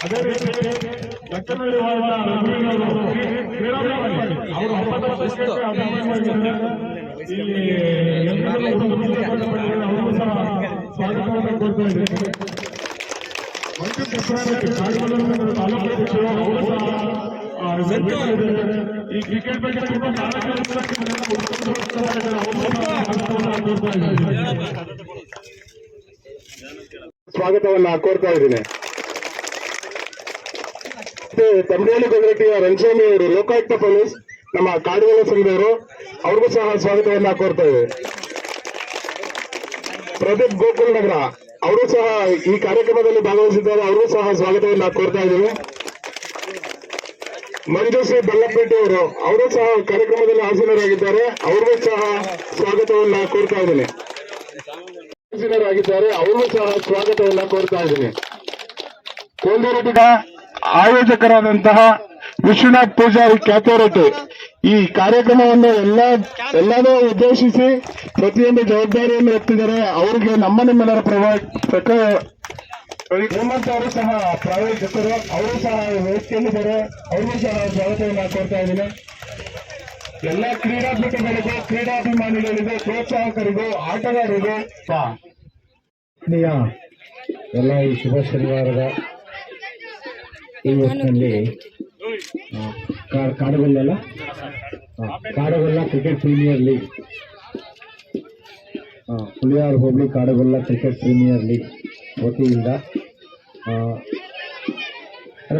ಅದೇ ರೀತಿ ಲಕ್ಕನಹಳ್ಳಿ ವಾರ್ಡ್ನ ಅವರು ಹಬ್ಬದ ಇಲ್ಲಿ ಎಲ್ಲರೂ ಸಹ ಸ್ವಾಗತವನ್ನು ಕೊಡ್ತಾ ಇದ್ದಾರೆ ಮಂಜು ಕೃಷ್ಣಾರೆಡ್ಡಿ ಕಾಡುಮಲ್ಲೂರು ತಾಲೂಕು ಅಧ್ಯಕ್ಷರು ಅವರು ಸಹ ಈ ಕ್ರಿಕೆಟ್ ಬಗ್ಗೆ ತುಂಬಾ ಸ್ವಾಗತವನ್ನ ಕೋರ್ತಾ ಇದ್ದೀನಿ ಮತ್ತೆ ತಮಿಳೇಲಿ ಗೊಲ್ಲರಟ್ಟಿಯ ರಂಗಸ್ವಾಮಿ ಅವರು ಲೋಕಾಯುಕ್ತ ಪೊಲೀಸ್, ನಮ್ಮ ಕಾಡುಗಳ ಸಂಘದವರು, ಅವ್ರಿಗೂ ಸಹ ಸ್ವಾಗತವನ್ನ ಕೋರ್ತಾ ಇದ್ದೇವೆ. ಪ್ರದೀಪ್ ಗೋಕುಲ್ ನಗರ, ಅವರು ಸಹ ಈ ಕಾರ್ಯಕ್ರಮದಲ್ಲಿ ಭಾಗವಹಿಸಿದ್ದಾರೆ, ಅವ್ರಿಗೂ ಸಹ ಸ್ವಾಗತವನ್ನ ಕೋರ್ತಾ ಇದ್ದೇವೆ. ಮಂಜುಶ್ರೀ ಬಲ್ಲಪೇಟೆ ಅವರು ಅವರು ಸಹ ಕಾರ್ಯಕ್ರಮದಲ್ಲಿ ಆಸೀನರಾಗಿದ್ದಾರೆ ಅವ್ರಿಗೂ ಸಹ ಸ್ವಾಗತವನ್ನ ಕೋರ್ತಾ ಇದ್ದೀನಿ. ಹಾಜರಾಗಿದ್ದಾರೆ, ಅವ್ರಿಗೂ ಸಹ ಸ್ವಾಗತವನ್ನ ಕೋರ್ತಾ ಇದ್ದೀನಿ. ಕೋಲ್ದರಟಿಗ ಆಯೋಜಕರಾದಂತಹ ವಿಶ್ವನಾಥ್ ಪೂಜಾರಿ ಕ್ಯಾಥೋರಿಟಿ ಈ ಕಾರ್ಯಕ್ರಮವನ್ನು ಎಲ್ಲ ಎಲ್ಲರೂ ಉದ್ದೇಶಿಸಿ ಪ್ರತಿಯೊಂದು ಜವಾಬ್ದಾರಿಯನ್ನು ಎತ್ತಿದ್ದಾರೆ ಅವರಿಗೆ ನಮ್ಮ ನಿಮ್ಮೆಲ್ಲರ ಅವರು ಸಹ ಪ್ರಾಯೋಜಕರು, ಅವರು ಸಹ ವೇದಿಕೆಯಲ್ಲಿದ್ದಾರೆ ಅವ್ರಿಗೂ ಸಹ ಸ್ವಾಗತವನ್ನು ಕೊಡ್ತಾ ಇದ್ದೀನಿ. ಎಲ್ಲ ಕ್ರೀಡಾಪಟುಗಳಿಗೂ, ಕ್ರೀಡಾಭಿಮಾನಿಗಳಿಗೂ, ಪ್ರೋತ್ಸಾಹಕರಿಗೂ, ಆಟಗಾರರಿಗೂ ಎಲ್ಲ ಈ ಶುಭ ಶನಿವಾರದ ಈ ಹೊತ್ತಿನಲ್ಲಿ Kadugolla cricket premier league Huliyar ಹೋಬಳಿ ಕಾಡುಗೊಲ್ಲ ಕ್ರಿಕೆಟ್ ಪ್ರೀಮಿಯರ್ ಲೀಗ್ ವತಿಯಿಂದ.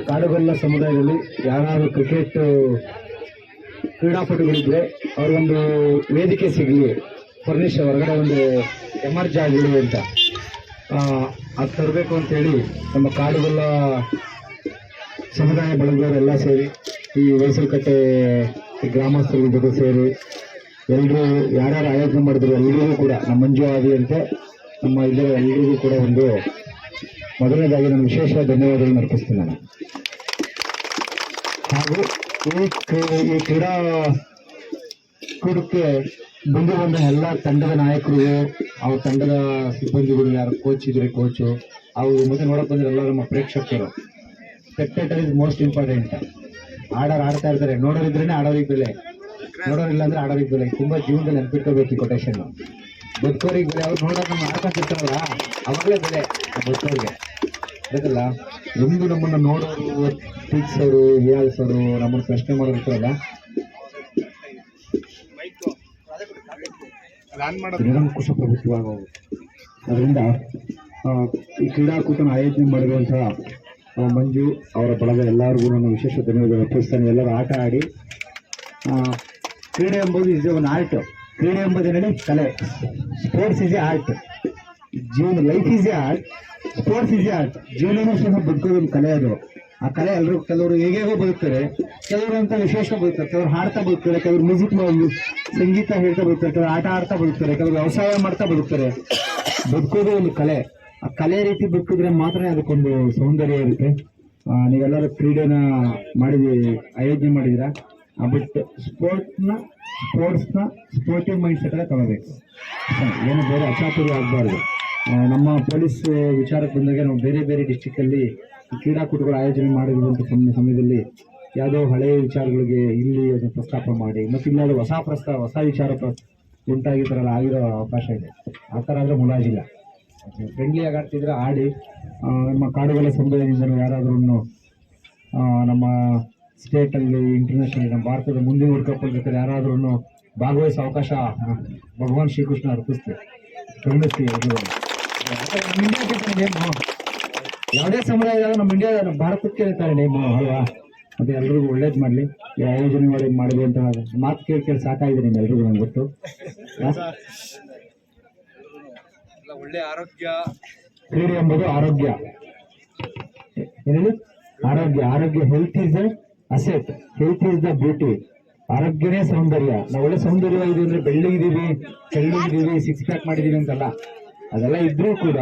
ಕಾಡುಗೊಲ್ಲ ಸಮುದಾಯದಲ್ಲಿ ಯಾರಾದರೂ ಕ್ರಿಕೆಟ್ ಕ್ರೀಡಾಪಟುಗಳಿದ್ರೆ ಅವ್ರಿಗೊಂದು ವೇದಿಕೆ ಸಿಗಲಿ ಫರ್ನಿಶ್ ಹೊರಗಡೆ ಒಂದು ಎಮರ್ಜ್ ಆಗಲಿ ಅಂತ. ಆ, ಅದು ತರಬೇಕು ಅಂತೇಳಿ ನಮ್ಮ ಕಾಡುಗೊಲ್ಲ ಸಮುದಾಯ ಬಳಗದವರೆಲ್ಲ ಸೇರಿ, ಈ ಹೊಸಲ್ಕಟ್ಟೆ ಗ್ರಾಮಸ್ಥರ ಜೊತೆ ಸೇರಿ ಎಲ್ಲರೂ ಯಾರ್ಯಾರು ಆಯೋಜನೆ ಮಾಡಿದ್ರು ಎಲ್ರಿಗೂ ಕೂಡ, ನಮ್ಮ ಮಂಜು ಆದಿಯಂತೆ ನಮ್ಮ ಇದರ ಎಲ್ಲರಿಗೂ ಕೂಡ ಒಂದು ಮೊದಲನೇದಾಗಿ ನಾನು ವಿಶೇಷ ಧನ್ಯವಾದಗಳನ್ನು ಅರ್ಪಿಸ್ತೀನಿ ನಾನು. ಹಾಗೂ ಈ ಈ ಕ್ರೀಡಾ ಕೂಟಕ್ಕೆ ಬಂದು ಬಂದ ಎಲ್ಲ ತಂಡದ ನಾಯಕರು, ಅವ್ರ ತಂಡದ ಸಿಬ್ಬಂದಿಗಳು ಯಾರು ಕೋಚ್ ಇದ್ರೆ ಕೋಚು ಅವ್ರು ಮತ್ತೆ ನೋಡಕ್ ಬಂದ್ರೆ ಎಲ್ಲ ನಮ್ಮ ಪ್ರೇಕ್ಷಕರು. ಸ್ಪೆಕ್ಟೇಟರ್ ಇಸ್ ಮೋಸ್ಟ್ ಇಂಪಾರ್ಟೆಂಟ್ ಆಡೋರು ಆಡ್ತಾ ಇರ್ತಾರೆ. ನೋಡೋರಿದ್ರೇನೆ ಆಡೋರಿಗೆ ಬೆಲೆ. ನೋಡೋರಿಲ್ಲ ಅಂದ್ರೆ ಆಡೋರಿಗೆ ಬೆಲೆ. ತುಂಬಾ ಜೀವನದಲ್ಲಿ ನೆನ್ಪಿಟ್ಕೋಬೇಕು ಈ ಕೊಟೇಶನ್ ಬದುಕೋರಿಗೆ ಬೆಲೆ. ಅವ್ರು ನೋಡೋಕೆ ನಮ್ಮ ಆಡ್ಕೊಂತಿರ್ತಾರಲ್ಲ ಅವಾಗಲೇ ಬೆಲೆ. ಬದುಕೋರಿಗೆ. ಗೊತ್ತಲ್ಲ ಎಂದು ನಮ್ಮನ್ನ ನೋಡೋರು ಟೀಕ್ಸೋರು ಹೇಳ್ಸೋರು ನಮ್ಮನ್ನ ಪ್ರಶ್ನೆ ಮಾಡೋರಿರ್ತಾರಲ್ಲ ನಿರಂಕುಶ ಪ್ರಭುತ್ವ ಆಗೋದು. ಅದರಿಂದ ಈ ಕ್ರೀಡಾಕೂಟನ ಆಯೋಜನೆ ಮಾಡಿರುವಂತಹ ಮಂಜು ಅವರ ಬಳಗ ಎಲ್ಲರಿಗೂ ನಾನು ವಿಶೇಷ ಧನ್ಯವಾದ ಅರ್ಪಿಸ್ತಾನೆ ಎಲ್ಲರೂ ಆಟ ಆಡಿ ಕ್ರೀಡೆ ಎಂಬುದು ಇಸ್ ಒನ್ ಆರ್ಟ್ ಕ್ರೀಡೆ ಎಂಬುದೇನೇ ಕಲೆ. ಸ್ಪೋರ್ಟ್ಸ್ ಇಸ್ ಎ ಆರ್ಟ್ ಜೀವನ life is a art sports is a art ಜೀವನನೂ ಸಹ ಬದುಕೋದೊಂದು ಕಲೆ ಅದು. ಆ ಕಲೆ ಎಲ್ಲರೂ, ಕೆಲವರು ಹೇಗೇಗೋ ಬದುಕ್ತಾರೆ, ಕೆಲವರು ಅಂತ ವಿಶೇಷ ಬದುಕ್ತಾರೆ, ಕೆಲವರು ಹಾಡ್ತಾ ಬದುಕ್ತಾರೆ, ಕೆಲವರು ಮ್ಯೂಸಿಕ್ ಸಂಗೀತ ಹೇಳ್ತಾ ಬದುಕ್ತಾರೆ, ಕೆಲವರು ಆಟ ಆಡ್ತಾ ಬದುಕ್ತಾರೆ, ಕೆಲವರು ವ್ಯವಸಾಯ ಮಾಡ್ತಾ ಬದುಕ್ತಾರೆ. ಬದುಕೋದು ಒಂದು ಕಲೆ. ಆ ಕಲೆ ರೀತಿ ಬದುಕಿದ್ರೆ ಮಾತ್ರ ಅದಕ್ಕೊಂದು ಸೌಂದರ್ಯ ಇರುತ್ತೆ. ನೀವೆಲ್ಲರೂ ಕ್ರೀಡೆನ ಮಾಡಿದಿ, ಆಯೋಜನೆ ಮಾಡಿದಿರಾ? ಬಟ್ ಸ್ಪೋರ್ಟ್ಸ್ನ ಸ್ಪೋರ್ಟ್ಸ್ನ ಸ್ಪೋರ್ಟಿವ್ ಮೈಂಡ್ ಸೆಟ್ ತಗೋಬೇಕು. ಏನು ಬೇರೆ ಅಚಾತುರ್ಯ ಆಗಬಾರ್ದು. ನಮ್ಮ ಪೊಲೀಸ್ ವಿಚಾರಕ್ಕೆ ಬಂದಾಗ ನಾವು ಬೇರೆ ಬೇರೆ ಡಿಸ್ಟಿಕ್ಕಲ್ಲಿ ಕ್ರೀಡಾಕೂಟಗಳು ಆಯೋಜನೆ ಮಾಡಿರುವಂಥ ಸಮ- ಸಮಯದಲ್ಲಿ ಯಾವುದೋ ಹಳೆಯ ವಿಚಾರಗಳಿಗೆ ಇಲ್ಲಿ ಅದನ್ನು ಪ್ರಸ್ತಾಪ ಮಾಡಿ, ಮತ್ತು ಇಲ್ಲಾದ್ರೂ ಹೊಸ ಪ್ರಸ್ತಾವ ಹೊಸ ವಿಚಾರ ಪ್ರ ಉಂಟಾಗಿ ಈ ಥರ ಎಲ್ಲ ಆಗಿರೋ ಅವಕಾಶ ಇದೆ. ಆ ಥರ ಆದರೆ ಮುಲಾಜಿಲ್ಲ. ಫ್ರೆಂಡ್ಲಿಯಾಗಿ ಆಡ್ತಿದ್ರೆ ಆಡಿ ನಮ್ಮ ಕಾಡುಗಳ ಸಮುದಾಯದಿಂದ ಯಾರಾದ್ರೂ ನಮ್ಮ ಸ್ಟೇಟಲ್ಲಿ ಇಂಟರ್ನ್ಯಾಷನಲ್ ನಮ್ಮ ಭಾರತದ ಮುಂದಿನ ವರ್ಲ್ಡ್ ಕಪ್ ಬೇಕಾದ್ರೆ ಯಾರಾದ್ರೂ ಭಾಗವಹಿಸೋ ಅವಕಾಶ ಭಗವಾನ್ ಶ್ರೀಕೃಷ್ಣ ಅರ್ಪಿಸ್ತೀವಿ. ನೇಮು ಯಾವುದೇ ಸಮುದಾಯ ನಮ್ಮ ಇಂಡಿಯಾ ನಮ್ಮ ಭಾರತಕ್ಕೆ ಇರ್ತಾರೆ ನೇಮ ಅಲ್ವಾ? ಮತ್ತೆ ಎಲ್ರಿಗೂ ಒಳ್ಳೇದು ಮಾಡಲಿ. ಯಾವ ಯೋಜನೆ ಮಾಡಿ ಅಂತ ಮಾತು ಕೇಳಿ ಕೇಳಿ ಸಾಕಾಗಿದೆ ನಿಮ್ಗೆ ಎಲ್ರಿಗೂ ನಂಗೆ ಗೊತ್ತು. ಒಳ್ಳೆ ಆರೋಗ್ಯ. ಕ್ರೀಡೆ ಎಂಬುದು ಆರೋಗ್ಯ. ಏನೇಳಿ ಆರೋಗ್ಯ. ಆರೋಗ್ಯ health is asset health is the beauty ಆರೋಗ್ಯನೇ ಸೌಂದರ್ಯ. ನಾವು ಒಳ್ಳೆ ಸೌಂದರ್ಯವಾಗಿದ್ದೀವಿ ಅಂದ್ರೆ ಬೆಳ್ಳಗಿದ್ದೀವಿ ತೆಳ್ಳಗಿದ್ದೀವಿ ಸಿಕ್ಸ್ ಪ್ಯಾಕ್ ಮಾಡಿದೀವಿ ಅಂತಲ್ಲ. ಅದೆಲ್ಲ ಇದ್ರೂ ಕೂಡ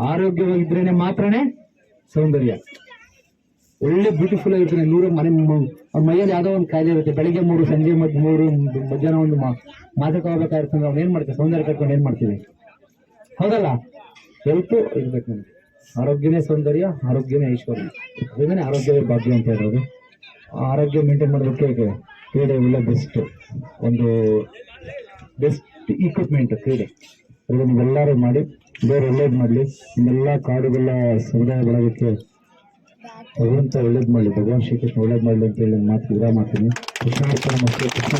ಆರೋಗ್ಯವಾಗಿದ್ರೇನೆ ಮಾತ್ರನೇ ಸೌಂದರ್ಯ. ಒಳ್ಳೆ ಬ್ಯೂಟಿಫುಲ್ ಆಗಿರ್ತಾನೆ ನೂರು ಮನೆ ಮೈಯಲ್ಲಿ ಯಾವುದೋ ಒಂದು ಕಾಯಿಲೆ ಇರುತ್ತೆ. ಬೆಳಿಗ್ಗೆ ಮೂರು, ಸಂಜೆ ಮಧ್ಯ ಮೂರು, ಮಧ್ಯಾಹ್ನ ಒಂದು ಮಾ- ಮಾದಕ ಹೋಗ್ಬೇಕಾಗಿರ್ತಂದ್ರೆ ಅವ್ನು ಏನ್ ಮಾಡ್ತೀವಿ ಸೌಂದರ್ಯ ಕಟ್ಕೊಂಡು ಏನ್ ಮಾಡ್ತೀವಿ? ಹೌದಲ್ಲ? ಹೆಲ್ತು ಇರ್ಬೇಕು ನಮ್ಗೆ. ಆರೋಗ್ಯನೇ ಸೌಂದರ್ಯ ಆರೋಗ್ಯನೇ ಐಶ್ವರ್ಯ. ಅದರಿಂದನೇ ಆರೋಗ್ಯವೇ ಭಾಗ್ಯ ಅಂತ ಹೇಳೋದು. ಆರೋಗ್ಯ ಮೇಂಟೈನ್ ಮಾಡೋದಕ್ಕೆ ಕ್ರೀಡೆ ಒಳ್ಳೆ ಬೆಸ್ಟ್ ಒಂದು ಬೆಸ್ಟ್ ಇಕ್ವಿಪ್ಮೆಂಟ್ ಕ್ರೀಡೆ. ಅದನ್ನು ನೀವೆಲ್ಲರೂ ಮಾಡಿ, ಬೇರೆ ಒಳ್ಳೇದು ಮಾಡಲಿ. ನಿಮ್ಮೆಲ್ಲ ಕಾಡುಗಳ ಸಮುದಾಯ ಬಳಗಕ್ಕೆ ಭಗವಂತ ಒಳ್ಳೇದು ಮಾಡಲಿ. ಭಗವಾನ್ ಶ್ರೀಕೃಷ್ಣ ಒಳ್ಳೇದು ಮಾಡಲಿ ಅಂತ ಹೇಳಿ ಮಾತು ವಿರಾಮ ಮಾಡ್ತೀನಿ ಕೃಷ್ಣ ಮತ್ತು ಕೃಷ್ಣ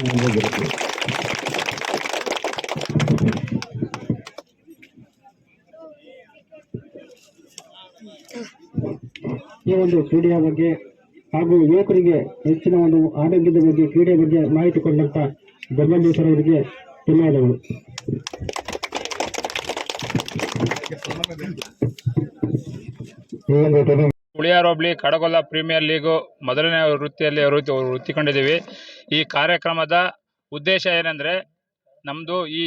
ಈ ಒಂದು ಕ್ರೀಡೆಯ ಬಗ್ಗೆ ಹಾಗೂ ಯುವಕರಿಗೆ ಹೆಚ್ಚಿನ ಒಂದು ಆರೋಗ್ಯದ ಬಗ್ಗೆ ಕ್ರೀಡೆ ಬಗ್ಗೆ ಮಾಹಿತಿ ಕೊಟ್ಟಂತ ಅವರಿಗೆ ಧನ್ಯವಾದಗಳು. ಉಳಿಯಾರ್ ಹೋಬಳಿ ಕಡಗೊಲ್ಲ ಪ್ರೀಮಿಯರ್ ಲೀಗು ಮೊದಲನೇ ವೃತ್ತಿಯಲ್ಲಿ ವೃತ್ತಿ ವೃತ್ತಿಕೊಂಡಿದ್ದೀವಿ. ಈ ಕಾರ್ಯಕ್ರಮದ ಉದ್ದೇಶ ಏನಂದ್ರೆ ನಮ್ಮದು ಈ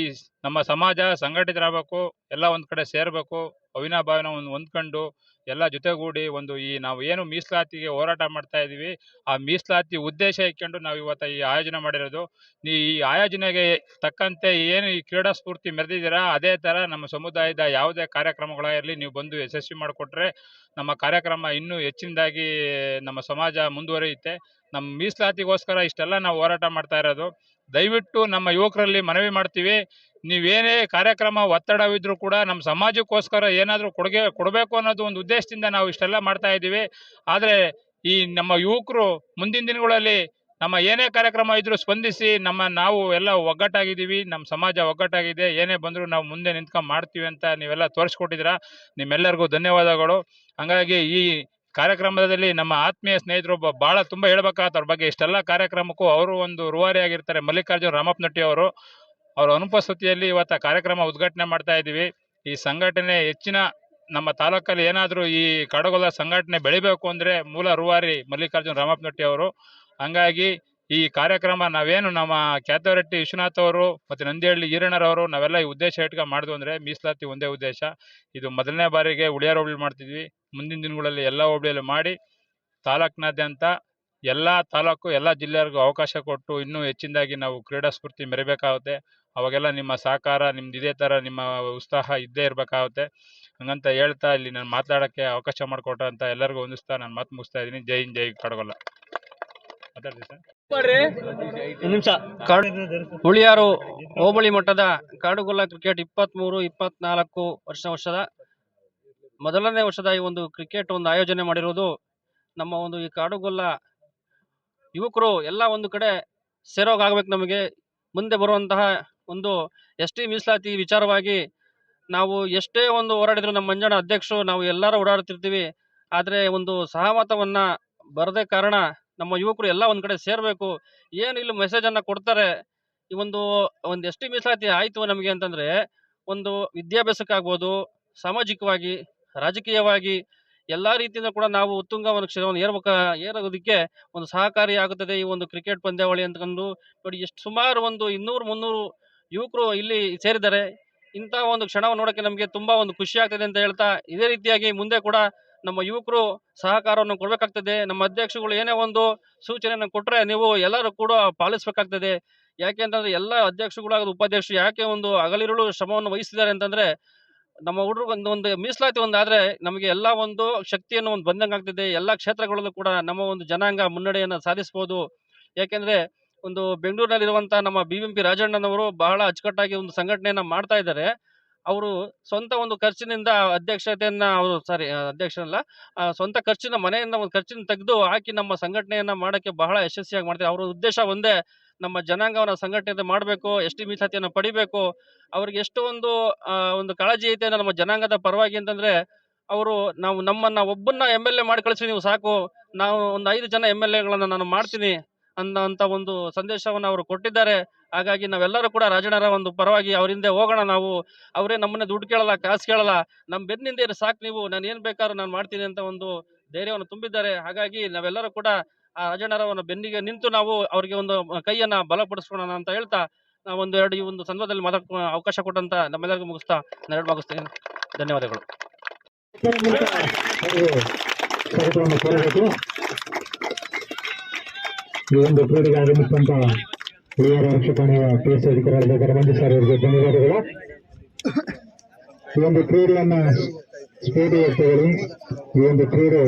ನಮ್ಮ ಸಮಾಜ ಸಂಘಟಿತರಾಗಬೇಕು, ಎಲ್ಲ ಒಂದು ಕಡೆ ಸೇರಬೇಕು, ಅವಿನಾಭಾವನ ಒಂದು ಹೊಂದ್ಕೊಂಡು ಎಲ್ಲ ಜೊತೆಗೂಡಿ ಒಂದು ಈ ನಾವು ಏನು ಮೀಸಲಾತಿಗೆ ಹೋರಾಟ ಮಾಡ್ತಾ ಇದ್ದೀವಿ, ಆ ಮೀಸಲಾತಿ ಉದ್ದೇಶ ಇಟ್ಕೊಂಡು ನಾವು ಇವತ್ತು ಈ ಆಯೋಜನೆ ಮಾಡಿರೋದು. ಈ ಆಯೋಜನೆಗೆ ತಕ್ಕಂತೆ ಏನು ಈ ಕ್ರೀಡಾ ಸ್ಫೂರ್ತಿ ಮೆರೆದಿದ್ದೀರಾ, ಅದೇ ಥರ ನಮ್ಮ ಸಮುದಾಯದ ಯಾವುದೇ ಕಾರ್ಯಕ್ರಮಗಳಾಗಿರಲಿ, ನೀವು ಬಂದು ಯಶಸ್ವಿ ಮಾಡಿಕೊಟ್ರೆ ನಮ್ಮ ಕಾರ್ಯಕ್ರಮ ಇನ್ನೂ ಹೆಚ್ಚಿನದಾಗಿ ನಮ್ಮ ಸಮಾಜ ಮುಂದುವರಿಯುತ್ತೆ. ನಮ್ಮ ಮೀಸಲಾತಿಗೋಸ್ಕರ ಇಷ್ಟೆಲ್ಲ ನಾವು ಹೋರಾಟ ಮಾಡ್ತಾ ಇರೋದು. ದಯವಿಟ್ಟು ನಮ್ಮ ಯುವಕರಲ್ಲಿ ಮನವಿ ಮಾಡ್ತೀವಿ. ನೀವೇನೇ ಕಾರ್ಯಕ್ರಮ, ಒತ್ತಡವಿದ್ರೂ ಕೂಡ ನಮ್ಮ ಸಮಾಜಕ್ಕೋಸ್ಕರ ಏನಾದರೂ ಕೊಡುಗೆ, ಕೊಡಬೇಕು ಅನ್ನೋದು ಒಂದು ಉದ್ದೇಶದಿಂದ ನಾವು ಇಷ್ಟೆಲ್ಲ ಮಾಡ್ತಾ ಇದ್ದೀವಿ. ಆದರೆ ಈ ನಮ್ಮ ಯುವಕರು ಮುಂದಿನ ದಿನಗಳಲ್ಲಿ ನಮ್ಮ ಏನೇ ಕಾರ್ಯಕ್ರಮ ಇದ್ರೂ ಸ್ಪಂದಿಸಿ ನಮ್ಮ ನಾವು ಎಲ್ಲ ಒಗ್ಗಟ್ಟಾಗಿದ್ದೀವಿ, ನಮ್ಮ ಸಮಾಜ ಒಗ್ಗಟ್ಟಾಗಿದೆ, ಏನೇ ಬಂದರೂ ನಾವು ಮುಂದೆ ನಿಂತ್ಕೊಂಡು ಮಾಡ್ತೀವಿ ಅಂತ ನೀವೆಲ್ಲ ತೋರಿಸ್ಕೊಟ್ಟಿದ್ದೀರಾ. ನಿಮ್ಮೆಲ್ಲರಿಗೂ ಧನ್ಯವಾದಗಳು. ಹಾಗಾಗಿ ಈ ಕಾರ್ಯಕ್ರಮದಲ್ಲಿ ನಮ್ಮ ಆತ್ಮೀಯ ಸ್ನೇಹಿತರು ಒಬ್ಬ ಭಾಳ ತುಂಬ ಹೇಳ್ಬೇಕಾಗತ್ತೆ ಅವ್ರ ಬಗ್ಗೆ ಇಷ್ಟೆಲ್ಲ ಕಾರ್ಯಕ್ರಮಕ್ಕೂ ಅವರು ಒಂದು ರೂವಾರಿಯಾಗಿರ್ತಾರೆ ಮಲ್ಲಿಕಾರ್ಜುನ್ ರಾಮಪ್ಪನಟ್ಟಿ ಅವರು. ಅವರ ಅನುಪಸ್ಥಿತಿಯಲ್ಲಿ ಇವತ್ತ ಕಾರ್ಯಕ್ರಮ ಉದ್ಘಾಟನೆ ಮಾಡ್ತಾ ಇದ್ದೀವಿ. ಈ ಸಂಘಟನೆ ಹೆಚ್ಚಿನ ನಮ್ಮ ತಾಲೂಕಲ್ಲಿ ಏನಾದರೂ ಈ ಕಡಗೊಲ ಸಂಘಟನೆ ಬೆಳಿಬೇಕು ಅಂದರೆ ಮೂಲ ರೂವಾರಿ ಮಲ್ಲಿಕಾರ್ಜುನ್ ರಾಮಪ್ಪನಟ್ಟಿ ಅವರು. ಹಂಗಾಗಿ ಈ ಕಾರ್ಯಕ್ರಮ ನಾವೇನು ನಮ್ಮ ಕ್ಯಾತವರೆಟ್ಟಿ ವಿಶ್ವನಾಥ್ ಅವರು ಮತ್ತು ನಂದಿಹಳ್ಳಿ ಈರಣ್ಣರವರು ನಾವೆಲ್ಲ ಈ ಉದ್ದೇಶ ಇಟ್ಕೊಂಡು ಮಾಡಿದ್ವು ಅಂದರೆ ಮೀಸಲಾತಿ ಒಂದೇ ಉದ್ದೇಶ. ಇದು ಮೊದಲನೇ ಬಾರಿಗೆ ಉಳಿಯಾರ ಹೋಬಳಿ ಮಾಡ್ತಿದ್ವಿ. ಮುಂದಿನ ದಿನಗಳಲ್ಲಿ ಎಲ್ಲ ಹೋಬಳಿಯಲ್ಲಿ ಮಾಡಿ ತಾಲೂಕಿನಾದ್ಯಂತ ಎಲ್ಲ ತಾಲೂಕು ಎಲ್ಲ ಜಿಲ್ಲೆಯವ್ರಿಗೂ ಅವಕಾಶ ಕೊಟ್ಟು ಇನ್ನೂ ಹೆಚ್ಚಿನದಾಗಿ ನಾವು ಕ್ರೀಡಾ ಸ್ಫೂರ್ತಿ ಮೆರಿಬೇಕಾಗುತ್ತೆ. ಅವಾಗೆಲ್ಲ ನಿಮ್ಮ ಸಹಕಾರ ನಿಮ್ದು ಇದೇ ಥರ ನಿಮ್ಮ ಉತ್ಸಾಹ ಇದ್ದೇ ಇರಬೇಕಾಗುತ್ತೆ. ಹಂಗಂತ ಹೇಳ್ತಾ ಇಲ್ಲಿ ನಾನು ಮಾತಾಡೋಕ್ಕೆ ಅವಕಾಶ ಮಾಡಿಕೊಟ್ಟಂತ ಎಲ್ಲರಿಗೂ ಹೊಂದಿಸ್ತಾ ನಾನು ಮಾತು ಮುಗಿಸ್ತಾ ಇದ್ದೀನಿ. ಜೈನ್ ಹಿಂದ್ ಜೈ ಕಡಗೊಲ್ಲ ಹುಳಿಯಾರು ಹೋಬಳಿ ಮಟ್ಟದ ಕಾಡುಗೊಲ್ಲ ಕ್ರಿಕೆಟ್ ಇಪ್ಪತ್ತ್ಮೂರು ಇಪ್ಪತ್ನಾಲ್ಕು ವರ್ಷ ವರ್ಷದ ಮೊದಲನೇ ವರ್ಷದ ಈ ಒಂದು ಕ್ರಿಕೆಟ್ ಒಂದು ಆಯೋಜನೆ ಮಾಡಿರೋದು ನಮ್ಮ ಒಂದು ಈ ಕಾಡುಗೊಲ್ಲ ಯುವಕರು ಎಲ್ಲ ಒಂದು ಕಡೆ ಸೇರೋಗಾಗಬೇಕು ನಮಗೆ. ಮುಂದೆ ಬರುವಂತಹ ಒಂದು ಎಸ್ ಟಿ ಮೀಸಲಾತಿ ವಿಚಾರವಾಗಿ ನಾವು ಎಷ್ಟೇ ಒಂದು ಹೋರಾಡಿದ್ರು ನಮ್ಮ ಮಂಜಣ್ಣ ಅಧ್ಯಕ್ಷರು, ನಾವು ಎಲ್ಲರೂ ಓಡಾಡ್ತಿರ್ತೀವಿ ಆದರೆ ಒಂದು ಸಹಮತವನ್ನ ಬರದೇ ಕಾರಣ ನಮ್ಮ ಯುವಕರು ಎಲ್ಲ ಒಂದು ಕಡೆ ಸೇರಬೇಕು. ಏನು ಇಲ್ಲಿ ಮೆಸೇಜನ್ನು ಕೊಡ್ತಾರೆ? ಈ ಒಂದು ಒಂದು ಎಸ್ ಟಿ ಮೀಸಲಾತಿ ಆಯಿತು ನಮಗೆ ಅಂತಂದರೆ ಒಂದು ವಿದ್ಯಾಭ್ಯಾಸಕ್ಕಾಗ್ಬೋದು, ಸಾಮಾಜಿಕವಾಗಿ, ರಾಜಕೀಯವಾಗಿ ಎಲ್ಲ ರೀತಿಯಿಂದ ಕೂಡ ನಾವು ಉತ್ತುಂಗ ಒಂದು ಕ್ಷಣವನ್ನು ಏರ್ಬೇಕ, ಏರೋದಕ್ಕೆ ಒಂದು ಸಹಕಾರಿ ಆಗುತ್ತದೆ. ಈ ಒಂದು ಕ್ರಿಕೆಟ್ ಪಂದ್ಯಾವಳಿ ಅಂತಂದು ನೋಡಿ, ಎಷ್ಟು ಸುಮಾರು ಒಂದು ಇನ್ನೂರು, ಮುನ್ನೂರು ಯುವಕರು ಇಲ್ಲಿ ಸೇರಿದ್ದಾರೆ. ಇಂಥ ಒಂದು ಕ್ಷಣವನ್ನು ನೋಡೋಕ್ಕೆ ನಮಗೆ ತುಂಬ ಒಂದು ಖುಷಿ ಆಗ್ತದೆ ಅಂತ ಹೇಳ್ತಾ, ಇದೇ ರೀತಿಯಾಗಿ ಮುಂದೆ ಕೂಡ ನಮ್ಮ ಯುವಕರು ಸಹಕಾರವನ್ನು ಕೊಡಬೇಕಾಗ್ತದೆ. ನಮ್ಮ ಅಧ್ಯಕ್ಷಗಳು ಏನೇ ಒಂದು ಸೂಚನೆಯನ್ನು ಕೊಟ್ಟರೆ ನೀವು ಎಲ್ಲರೂ ಕೂಡ ಪಾಲಿಸಬೇಕಾಗ್ತದೆ. ಯಾಕೆ ಅಂತಂದ್ರೆ, ಎಲ್ಲ ಅಧ್ಯಕ್ಷಗಳಾದ ಉಪಾಧ್ಯಕ್ಷರು ಯಾಕೆ ಒಂದು ಹಗಲಿರುಳು ಶ್ರಮವನ್ನು ವಹಿಸಿದ್ದಾರೆ ಅಂತಂದ್ರೆ ನಮ್ಮ ಹುಡುಗರು ಒಂದು ಒಂದು ಮೀಸಲಾತಿ ಆದರೆ ನಮಗೆ ಎಲ್ಲ ಒಂದು ಶಕ್ತಿಯನ್ನು ಒಂದು ಬಂದಂಗೆ ಆಗ್ತದೆ. ಎಲ್ಲ ಕ್ಷೇತ್ರಗಳಲ್ಲೂ ಕೂಡ ನಮ್ಮ ಒಂದು ಜನಾಂಗ ಮುನ್ನಡೆಯನ್ನು ಸಾಧಿಸ್ಬೋದು. ಯಾಕೆಂದ್ರೆ ಒಂದು ಬೆಂಗಳೂರಿನಲ್ಲಿರುವಂತಹ ನಮ್ಮ ಬಿ ಎಂ ಪಿ ರಾಜಣ್ಣನವರು ಬಹಳ ಅಚ್ಚುಕಟ್ಟಾಗಿ ಒಂದು ಸಂಘಟನೆಯನ್ನ ಮಾಡ್ತಾ ಇದ್ದಾರೆ. ಅವರು ಸ್ವಂತ ಒಂದು ಖರ್ಚಿನಿಂದ ಅಧ್ಯಕ್ಷತೆಯನ್ನ ಅವರು ಸಾರಿ ಅಧ್ಯಕ್ಷರಲ್ಲ ಸ್ವಂತ ಖರ್ಚಿನ ಮನೆಯಿಂದ ಒಂದು ಖರ್ಚಿನ ತೆಗೆದು ಹಾಕಿ ನಮ್ಮ ಸಂಘಟನೆಯನ್ನ ಮಾಡಕ್ಕೆ ಬಹಳ ಯಶಸ್ವಿಯಾಗಿ ಮಾಡ್ತಾರೆ ಅವರ ಉದ್ದೇಶ ಒಂದೇ, ನಮ್ಮ ಜನಾಂಗವನ್ನ ಸಂಘಟನೆ ಮಾಡಬೇಕು, ಎಷ್ಟು ಟಿ ಮೀಸಲಾತಿಯನ್ನು ಪಡಿಬೇಕು, ಅವ್ರಿಗೆ ಎಷ್ಟು ಒಂದು ಒಂದು ಕಾಳಜಿ ಐತೆ ನಮ್ಮ ಜನಾಂಗದ ಪರವಾಗಿ ಅಂತಂದ್ರೆ, ಅವರು ನಾವು ನಮ್ಮನ್ನ ಒಬ್ಬನ್ನ ಎಂ ಎಲ್ ಎ ಮಾಡಿ ಕಳಿಸಿ ನೀವು ಸಾಕು, ನಾವು ಒಂದು ಐದು ಜನ ಎಂ ಎಲ್ ಎಗಳನ್ನ ನಾನು ಮಾಡ್ತೀನಿ ಅನ್ನೋಂಥ ಒಂದು ಸಂದೇಶವನ್ನು ಅವರು ಕೊಟ್ಟಿದ್ದಾರೆ. ಹಾಗಾಗಿ ನಾವೆಲ್ಲರೂ ಕೂಡ ರಾಜಣ್ಣರ ಒಂದು ಪರವಾಗಿ ಅವ್ರ ಹಿಂದೆ ಹೋಗೋಣ ನಾವು. ಅವರೇ ನಮ್ಮನ್ನ ದುಡ್ಡು ಕೇಳಲ್ಲ, ಕಾಸು ಕೇಳಲ್ಲ. ನಮ್ಮ ಬೆನ್ನಿಂದ ಇರು ಸಾಕು ನೀವು. ನಾನು ಏನು ಬೇಕಾದ್ರೂ ನಾನು ಮಾಡ್ತೀನಿ ಅಂತ ಒಂದು ಧೈರ್ಯವನ್ನು ತುಂಬಿದ್ದಾರೆ. ಹಾಗಾಗಿ ನಾವೆಲ್ಲರೂ ಕೂಡ ಆ ರಾಜಣ್ಣರವನ್ನ ಬೆನ್ನಿಗೆ ನಿಂತು ನಾವು ಅವರಿಗೆ ಒಂದು ಕೈಯನ್ನು ಬಲಪಡಿಸ್ಕೊಳ್ಳೋಣ ಅಂತ ಹೇಳ್ತಾ ನಾವು ಒಂದು ಎರಡು ಈ ಒಂದು ಸಂದರ್ಭದಲ್ಲಿ ಮಾತಾಡ್ ಅವಕಾಶ ಕೊಟ್ಟಂತ ನಮ್ಮೆಲ್ಲರಿಗೂ ಮುಗಿಸ್ತಾ ಎರಡು ಮುಗಿಸ್ತೀನಿ ಧನ್ಯವಾದಗಳು. ಈ ಒಂದು ಕ್ರೀಡೆಗೆ ಆಗಮಿಸಿದಂತ ಹಿರಿಯರ ರಕ್ಷಕಣೆಯ ಪಿ ಎಸ್ ಅಧಿಕಾರಿಗಳಾದ ಗರಮಂಜಿ ಸರ್ ಅವರಿಗೆ ಧನ್ಯವಾದಗಳು. ಈ ಒಂದು ಕ್ರೀಡೆಯನ್ನ ಸ್ಫೋಟೋತ್ಸವಗಳು ಈ ಒಂದು ಕ್ರೀಡೆ